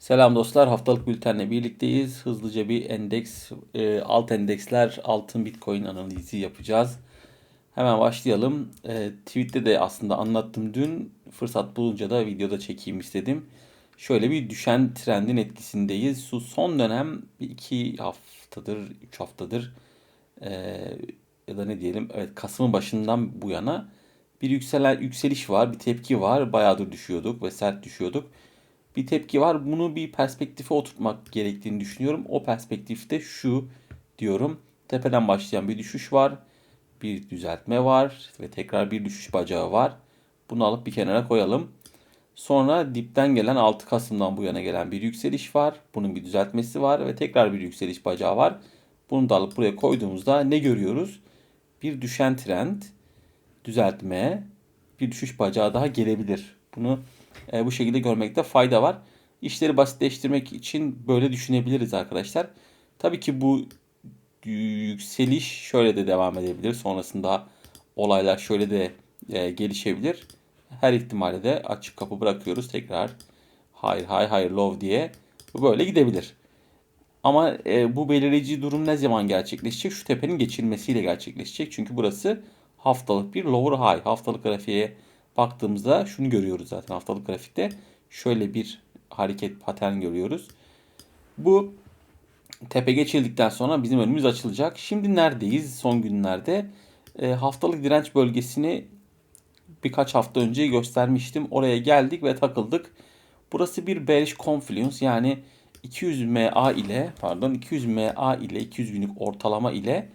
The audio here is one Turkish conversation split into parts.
Selam dostlar. Haftalık bültenle birlikteyiz. Hızlıca bir endeks, e, alt endeksler, altın bitcoin analizi yapacağız. Hemen başlayalım. E, tweet'te de aslında anlattım dün. Fırsat bulunca da videoda çekeyim istedim. Şöyle bir düşen trendin etkisindeyiz. Şu son dönem bir iki haftadır, üç haftadır e, ya da ne diyelim evet Kasım'ın başından bu yana bir yükselen yükseliş var, bir tepki var. Bayağıdır düşüyorduk ve sert düşüyorduk bir tepki var. Bunu bir perspektife oturtmak gerektiğini düşünüyorum. O perspektifte şu diyorum. Tepeden başlayan bir düşüş var. Bir düzeltme var ve tekrar bir düşüş bacağı var. Bunu alıp bir kenara koyalım. Sonra dipten gelen 6 Kasım'dan bu yana gelen bir yükseliş var. Bunun bir düzeltmesi var ve tekrar bir yükseliş bacağı var. Bunu da alıp buraya koyduğumuzda ne görüyoruz? Bir düşen trend, düzeltme, bir düşüş bacağı daha gelebilir. Bunu e, bu şekilde görmekte fayda var. İşleri basitleştirmek için böyle düşünebiliriz arkadaşlar. Tabii ki bu yükseliş şöyle de devam edebilir. Sonrasında olaylar şöyle de e, gelişebilir. Her ihtimale de açık kapı bırakıyoruz tekrar. Hayır hayır hayır low diye. Böyle gidebilir. Ama e, bu belirleyici durum ne zaman gerçekleşecek? Şu tepenin geçilmesiyle gerçekleşecek. Çünkü burası haftalık bir lower high. Haftalık grafiğe baktığımızda şunu görüyoruz zaten haftalık grafikte. Şöyle bir hareket patern görüyoruz. Bu tepe geçildikten sonra bizim önümüz açılacak. Şimdi neredeyiz son günlerde? E, haftalık direnç bölgesini birkaç hafta önce göstermiştim. Oraya geldik ve takıldık. Burası bir bearish confluence yani 200 MA ile pardon 200 MA ile 200 günlük ortalama ile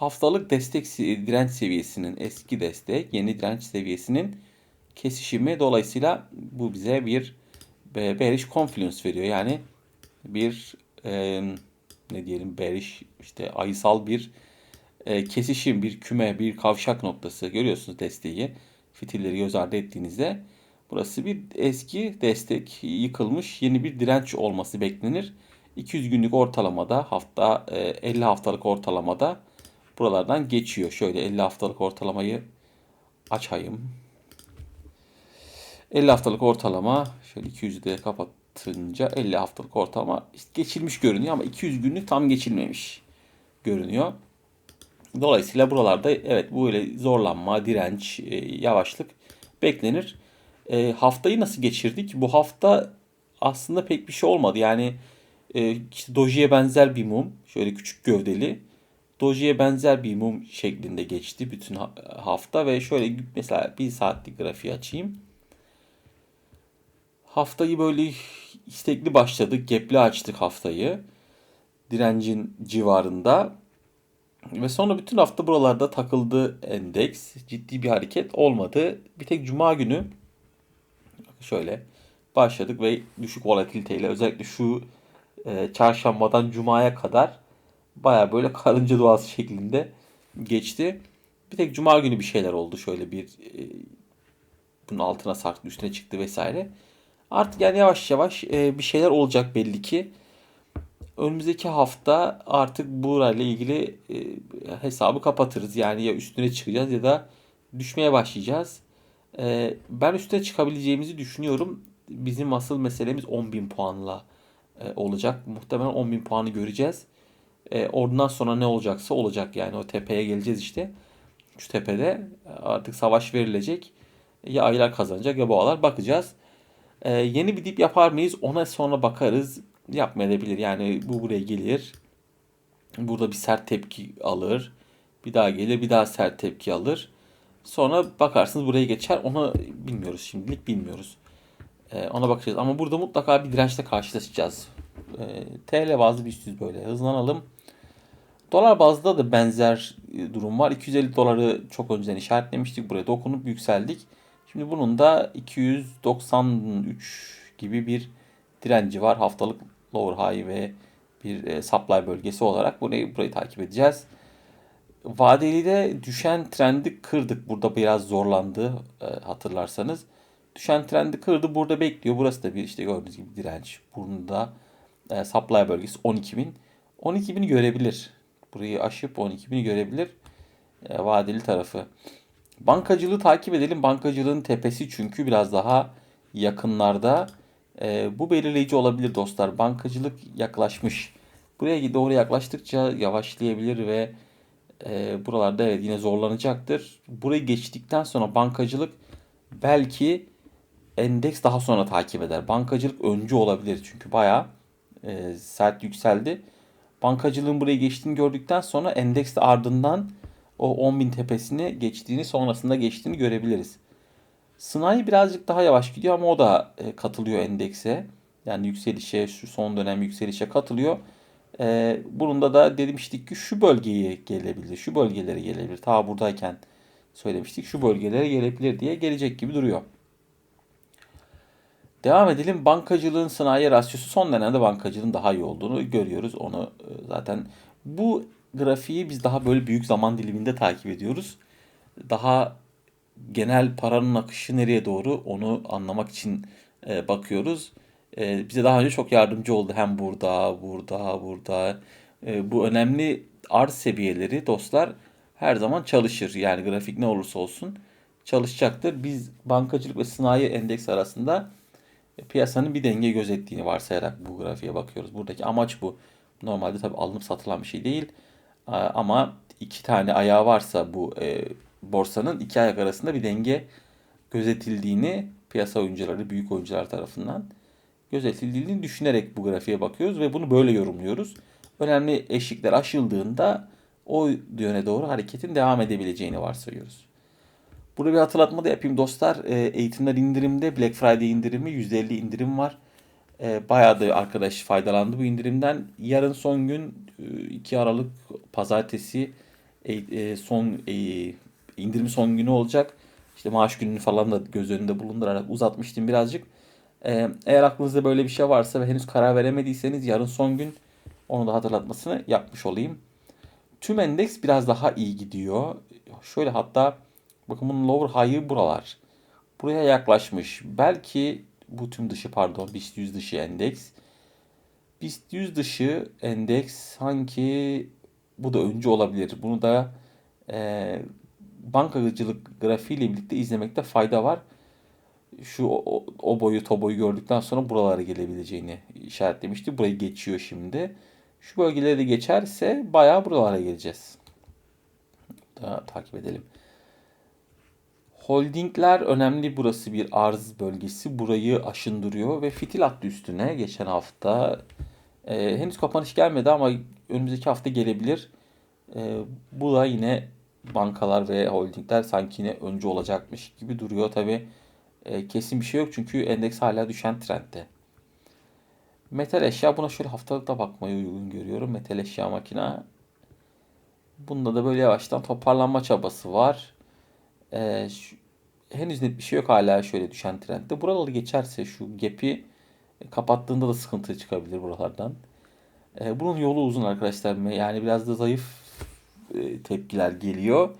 haftalık destek direnç seviyesinin eski destek yeni direnç seviyesinin kesişimi dolayısıyla bu bize bir bearish confluence veriyor. Yani bir e, ne diyelim bearish işte ayısal bir e, kesişim, bir küme, bir kavşak noktası görüyorsunuz desteği. Fitilleri göz ardı ettiğinizde burası bir eski destek yıkılmış yeni bir direnç olması beklenir. 200 günlük ortalamada hafta 50 haftalık ortalamada buralardan geçiyor. Şöyle 50 haftalık ortalamayı açayım. 50 haftalık ortalama şöyle 200'ü de kapatınca 50 haftalık ortalama geçilmiş görünüyor ama 200 günlük tam geçilmemiş görünüyor. Dolayısıyla buralarda evet böyle zorlanma, direnç, e, yavaşlık beklenir. E, haftayı nasıl geçirdik? Bu hafta aslında pek bir şey olmadı. Yani e, işte dojiye benzer bir mum, şöyle küçük gövdeli. Dojiye benzer bir mum şeklinde geçti bütün hafta ve şöyle mesela bir saatlik grafiği açayım. Haftayı böyle istekli başladık. Gepli açtık haftayı. Direncin civarında. Ve sonra bütün hafta buralarda takıldı endeks. Ciddi bir hareket olmadı. Bir tek cuma günü şöyle başladık ve düşük volatiliteyle özellikle şu e, çarşambadan cumaya kadar baya böyle karınca duası şeklinde geçti. Bir tek cuma günü bir şeyler oldu. Şöyle bir e, bunun altına sarktı, üstüne çıktı vesaire. Artık yani yavaş yavaş e, bir şeyler olacak belli ki. Önümüzdeki hafta artık burayla ilgili e, hesabı kapatırız. Yani ya üstüne çıkacağız ya da düşmeye başlayacağız. E, ben üstüne çıkabileceğimizi düşünüyorum. Bizim asıl meselemiz 10.000 puanla e, olacak. Muhtemelen 10.000 puanı göreceğiz. E, oradan sonra ne olacaksa olacak yani o tepeye geleceğiz işte. Şu tepede artık savaş verilecek. Ya aylar kazanacak ya boğalar bakacağız. Ee, yeni bir dip yapar mıyız? Ona sonra bakarız. Yapmayabilir. Yani bu buraya gelir. Burada bir sert tepki alır. Bir daha gelir. Bir daha sert tepki alır. Sonra bakarsınız buraya geçer. Onu bilmiyoruz şimdilik bilmiyoruz. Ee, ona bakacağız. Ama burada mutlaka bir dirençle karşılaşacağız. Ee, TL bazlı bir üstüz böyle. Hızlanalım. Dolar bazda da benzer durum var. 250 doları çok önceden işaretlemiştik. Buraya dokunup yükseldik. Şimdi bunun da 293 gibi bir direnci var. Haftalık lower high ve bir e, supply bölgesi olarak burayı, burayı takip edeceğiz. Vadeli de düşen trendi kırdık. Burada biraz zorlandı e, hatırlarsanız. Düşen trendi kırdı. Burada bekliyor. Burası da bir işte gördüğünüz gibi direnç. Bunda e, supply bölgesi 12.000. 12.000'i görebilir. Burayı aşıp 12.000'i görebilir. E, vadeli tarafı. Bankacılığı takip edelim. Bankacılığın tepesi çünkü biraz daha yakınlarda E, bu belirleyici olabilir dostlar. Bankacılık yaklaşmış. Buraya doğru yaklaştıkça yavaşlayabilir ve e, buralarda evet yine zorlanacaktır. Burayı geçtikten sonra bankacılık belki endeks daha sonra takip eder. Bankacılık öncü olabilir çünkü bayağı e, sert yükseldi. Bankacılığın burayı geçtiğini gördükten sonra endeks de ardından o 10.000 tepesini geçtiğini sonrasında geçtiğini görebiliriz. Sınai birazcık daha yavaş gidiyor ama o da e, katılıyor endekse. Yani yükselişe, şu son dönem yükselişe katılıyor. E, bunun da demiştik ki şu bölgeye gelebilir, şu bölgelere gelebilir. Ta buradayken söylemiştik şu bölgelere gelebilir diye gelecek gibi duruyor. Devam edelim. Bankacılığın sanayi rasyosu son dönemde bankacılığın daha iyi olduğunu görüyoruz. Onu e, zaten bu grafiği biz daha böyle büyük zaman diliminde takip ediyoruz. Daha genel paranın akışı nereye doğru onu anlamak için e, bakıyoruz. E, bize daha önce çok yardımcı oldu. Hem burada, burada, burada. bu önemli arz seviyeleri dostlar her zaman çalışır. Yani grafik ne olursa olsun çalışacaktır. Biz bankacılık ve sanayi endeks arasında piyasanın bir denge gözettiğini varsayarak bu grafiğe bakıyoruz. Buradaki amaç bu. Normalde tabi alınıp satılan bir şey değil. Ama iki tane ayağı varsa bu e, borsanın iki ayak arasında bir denge gözetildiğini piyasa oyuncuları, büyük oyuncular tarafından gözetildiğini düşünerek bu grafiğe bakıyoruz ve bunu böyle yorumluyoruz. Önemli eşikler aşıldığında o yöne doğru hareketin devam edebileceğini varsayıyoruz. Burada bir hatırlatma da yapayım dostlar. E, eğitimler indirimde Black Friday indirimi %50 indirim var. E, bayağı da arkadaş faydalandı bu indirimden. Yarın son gün 2 Aralık pazartesi e, son indirim son günü olacak. İşte maaş gününü falan da göz önünde bulundurarak uzatmıştım birazcık. Eğer aklınızda böyle bir şey varsa ve henüz karar veremediyseniz yarın son gün onu da hatırlatmasını yapmış olayım. Tüm endeks biraz daha iyi gidiyor. Şöyle hatta Bakın bunun lower high'ı buralar. Buraya yaklaşmış. Belki bu tüm dışı pardon BIST 100 dışı endeks. BIST 100 dışı endeks sanki bu da öncü olabilir. Bunu da e, bankacılık grafiğiyle birlikte izlemekte fayda var. Şu o, o boyu o boyu gördükten sonra buralara gelebileceğini işaretlemişti. Burayı geçiyor şimdi. Şu bölgeleri de geçerse bayağı buralara geleceğiz. Da takip edelim. Holdingler önemli burası bir arz bölgesi. Burayı aşındırıyor ve fitil attı üstüne geçen hafta. E, henüz kapanış gelmedi ama önümüzdeki hafta gelebilir. E, bu da yine bankalar ve holdingler sanki yine önce olacakmış gibi duruyor. Tabi e, kesin bir şey yok çünkü endeks hala düşen trendde. Metal eşya buna şöyle haftalıkta bakmayı uygun görüyorum. Metal eşya makina. Bunda da böyle yavaştan toparlanma çabası var. E, şu, henüz net bir şey yok hala şöyle düşen trendde. Buraları geçerse şu gap'i kapattığında da sıkıntı çıkabilir buralardan. E, bunun yolu uzun arkadaşlar. Yani biraz da zayıf e, tepkiler geliyor.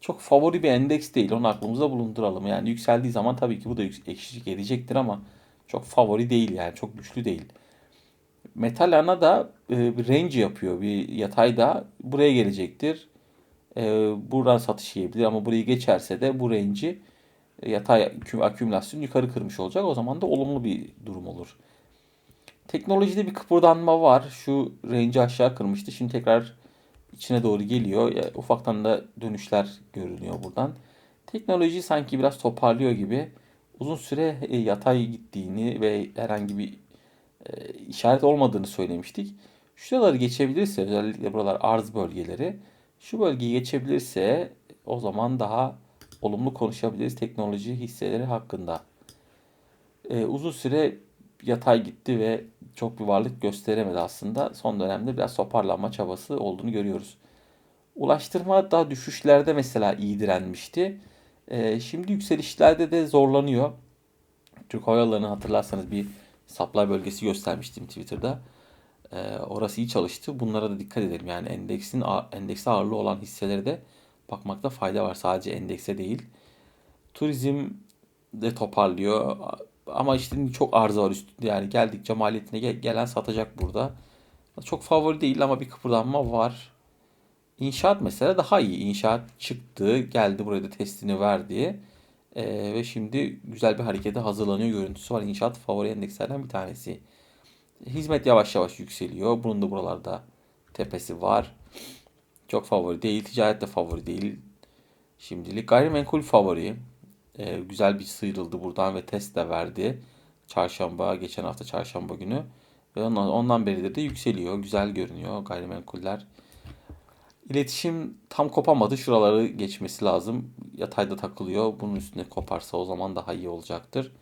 Çok favori bir endeks değil. Onu aklımızda bulunduralım. Yani yükseldiği zaman tabii ki bu da ekşi gelecektir ama çok favori değil yani. Çok güçlü değil. Metal ana da e, bir range yapıyor. Bir yatayda buraya gelecektir. E, buradan satış yiyebilir ama burayı geçerse de bu range'i yatay akümülasyon yukarı kırmış olacak. O zaman da olumlu bir durum olur. Teknolojide bir kıpırdanma var. Şu range'i aşağı kırmıştı. Şimdi tekrar içine doğru geliyor. Ufaktan da dönüşler görünüyor buradan. Teknoloji sanki biraz toparlıyor gibi. Uzun süre e, yatay gittiğini ve herhangi bir e, işaret olmadığını söylemiştik. Şuraları geçebilirse özellikle buralar arz bölgeleri. Şu bölgeyi geçebilirse o zaman daha olumlu konuşabiliriz teknoloji hisseleri hakkında. Ee, uzun süre yatay gitti ve çok bir varlık gösteremedi aslında. Son dönemde biraz toparlanma çabası olduğunu görüyoruz. Ulaştırma daha düşüşlerde mesela iyi direnmişti. Ee, şimdi yükselişlerde de zorlanıyor. Türk Hava Yolları'nı hatırlarsanız bir supply bölgesi göstermiştim Twitter'da. Ee, orası iyi çalıştı. Bunlara da dikkat edelim. Yani endeksin endekse ağırlığı olan hisseleri de bakmakta fayda var. Sadece endekse değil. Turizm de toparlıyor. Ama işte çok arıza var üstünde. Yani geldikçe maliyetine gelen satacak burada. Çok favori değil ama bir kıpırdanma var. İnşaat mesela daha iyi. İnşaat çıktı, geldi buraya da testini verdi. Ee, ve şimdi güzel bir harekete hazırlanıyor görüntüsü var. İnşaat favori endekslerden bir tanesi. Hizmet yavaş yavaş yükseliyor. Bunun da buralarda tepesi var. Çok favori değil. Ticaret de favori değil. Şimdilik gayrimenkul favori. Ee, güzel bir sıyrıldı buradan ve test de verdi. Çarşamba, geçen hafta çarşamba günü. Ve ondan, ondan beridir de yükseliyor. Güzel görünüyor gayrimenkuller. İletişim tam kopamadı. Şuraları geçmesi lazım. Yatayda takılıyor. Bunun üstüne koparsa o zaman daha iyi olacaktır.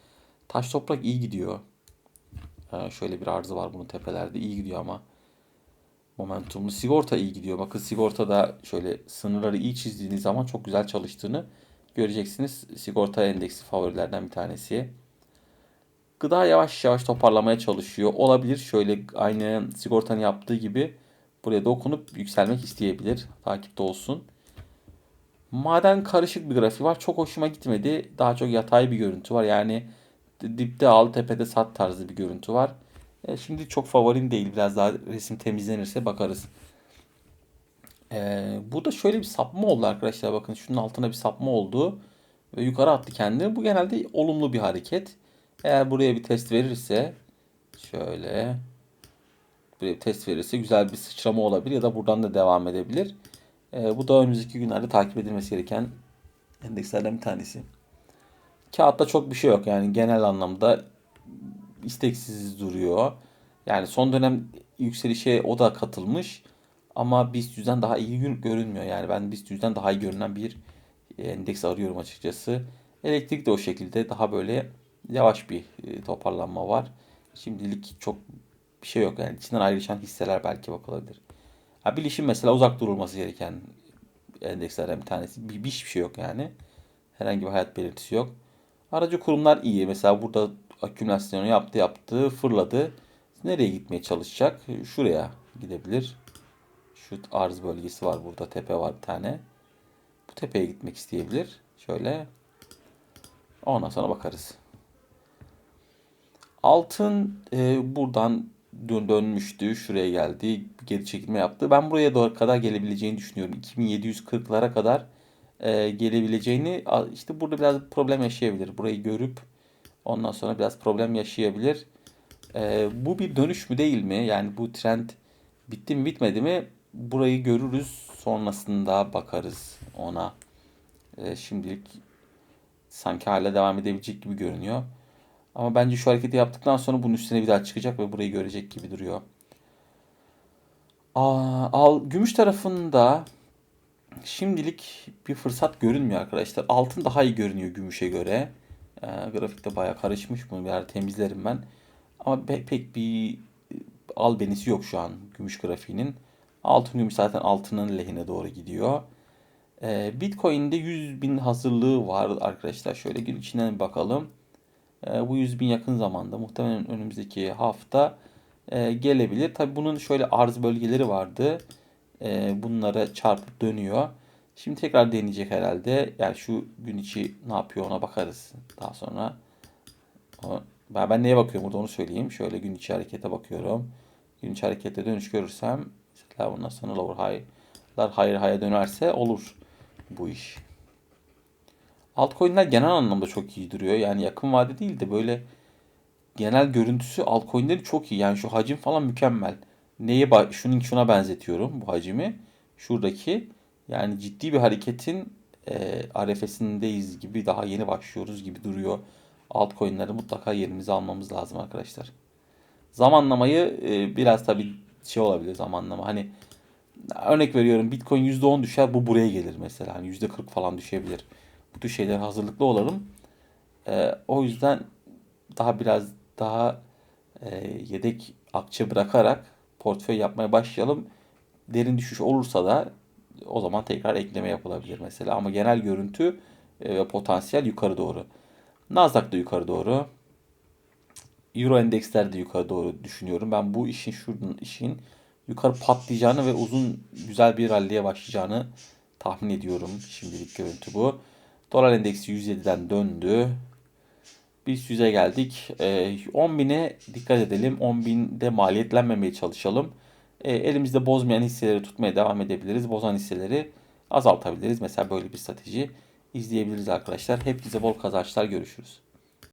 Taş toprak iyi gidiyor. Ee, şöyle bir arzı var bunun tepelerde. iyi gidiyor ama. Momentumlu. Sigorta iyi gidiyor. Bakın sigortada şöyle sınırları iyi çizdiğiniz zaman çok güzel çalıştığını göreceksiniz. Sigorta endeksi favorilerden bir tanesi. Gıda yavaş yavaş toparlamaya çalışıyor. Olabilir şöyle aynı sigortanın yaptığı gibi buraya dokunup yükselmek isteyebilir. Takipte olsun. Maden karışık bir grafiği var. Çok hoşuma gitmedi. Daha çok yatay bir görüntü var. Yani dipte al tepede sat tarzı bir görüntü var. E, şimdi çok favorim değil. Biraz daha resim temizlenirse bakarız. E, burada şöyle bir sapma oldu arkadaşlar. Bakın şunun altına bir sapma oldu. Ve yukarı attı kendini. Bu genelde olumlu bir hareket. Eğer buraya bir test verirse şöyle buraya bir test verirse güzel bir sıçrama olabilir ya da buradan da devam edebilir. E, bu da önümüzdeki günlerde takip edilmesi gereken endekslerden bir tanesi. Kağıtta çok bir şey yok yani genel anlamda isteksiz duruyor. Yani son dönem yükselişe o da katılmış ama BIST 100'den daha iyi görünmüyor. Yani ben BIST 100'den daha iyi görünen bir endeks arıyorum açıkçası. Elektrik de o şekilde daha böyle yavaş bir e, toparlanma var. Şimdilik çok bir şey yok yani içinden ayrışan hisseler belki bakılabilir. Ha, bilişim mesela uzak durulması gereken endekslerden bir tanesi. Bir, bir şey yok yani. Herhangi bir hayat belirtisi yok. Aracı kurumlar iyi. Mesela burada akümülasyonu yaptı yaptı fırladı. Nereye gitmeye çalışacak? Şuraya gidebilir. Şu arz bölgesi var burada. Tepe var bir tane. Bu tepeye gitmek isteyebilir. Şöyle. Ondan sonra bakarız. Altın e, buradan dön dönmüştü. Şuraya geldi. Geri çekilme yaptı. Ben buraya doğru kadar gelebileceğini düşünüyorum. 2740'lara kadar e, gelebileceğini işte burada biraz problem yaşayabilir. Burayı görüp ondan sonra biraz problem yaşayabilir. E, bu bir dönüş mü değil mi? Yani bu trend bitti mi bitmedi mi? Burayı görürüz. Sonrasında bakarız ona. E, şimdilik sanki hala devam edebilecek gibi görünüyor. Ama bence şu hareketi yaptıktan sonra bunun üstüne bir daha çıkacak ve burayı görecek gibi duruyor. Aa, al, gümüş tarafında şimdilik bir fırsat görünmüyor arkadaşlar. Altın daha iyi görünüyor gümüşe göre. E, grafikte baya karışmış bunu bir temizlerim ben. Ama pe pek bir al benisi yok şu an gümüş grafiğinin. Altın gümüş zaten altının lehine doğru gidiyor. E, Bitcoin'de 100 bin hazırlığı var arkadaşlar. Şöyle gün içinden bakalım. E, bu 100 bin yakın zamanda muhtemelen önümüzdeki hafta e, gelebilir. Tabi bunun şöyle arz bölgeleri vardı. E, bunlara çarpıp dönüyor. Şimdi tekrar deneyecek herhalde. Yani şu gün içi ne yapıyor ona bakarız daha sonra. Ben, ben neye bakıyorum burada onu söyleyeyim. Şöyle gün içi harekete bakıyorum. Gün içi harekette dönüş görürsem mesela bundan sonra lower high'lar higher high'a dönerse olur bu iş. Altcoin'ler genel anlamda çok iyi duruyor. Yani yakın vade değil de böyle genel görüntüsü altcoin'leri çok iyi. Yani şu hacim falan mükemmel. Neye şunun şuna benzetiyorum bu hacimi. Şuradaki yani ciddi bir hareketin e, arefesindeyiz gibi daha yeni başlıyoruz gibi duruyor. Altcoin'leri mutlaka yerimize almamız lazım arkadaşlar. Zamanlamayı e, biraz tabii şey olabilir zamanlama. Hani örnek veriyorum Bitcoin %10 düşer bu buraya gelir mesela. Hani %40 falan düşebilir. Bu tür şeyler hazırlıklı olalım. E, o yüzden daha biraz daha e, yedek akçe bırakarak portföy yapmaya başlayalım. Derin düşüş olursa da o zaman tekrar ekleme yapılabilir mesela. Ama genel görüntü ve potansiyel yukarı doğru. Nasdaq da yukarı doğru. Euro endeksler de yukarı doğru düşünüyorum. Ben bu işin şuradan işin yukarı patlayacağını ve uzun güzel bir ralliye başlayacağını tahmin ediyorum. Şimdilik görüntü bu. Dolar endeksi 107'den döndü. Biz 100'e geldik. E, 10.000'e dikkat edelim. 10.000'de maliyetlenmemeye çalışalım. E, elimizde bozmayan hisseleri tutmaya devam edebiliriz. Bozan hisseleri azaltabiliriz. Mesela böyle bir strateji izleyebiliriz arkadaşlar. Hepinize bol kazançlar görüşürüz.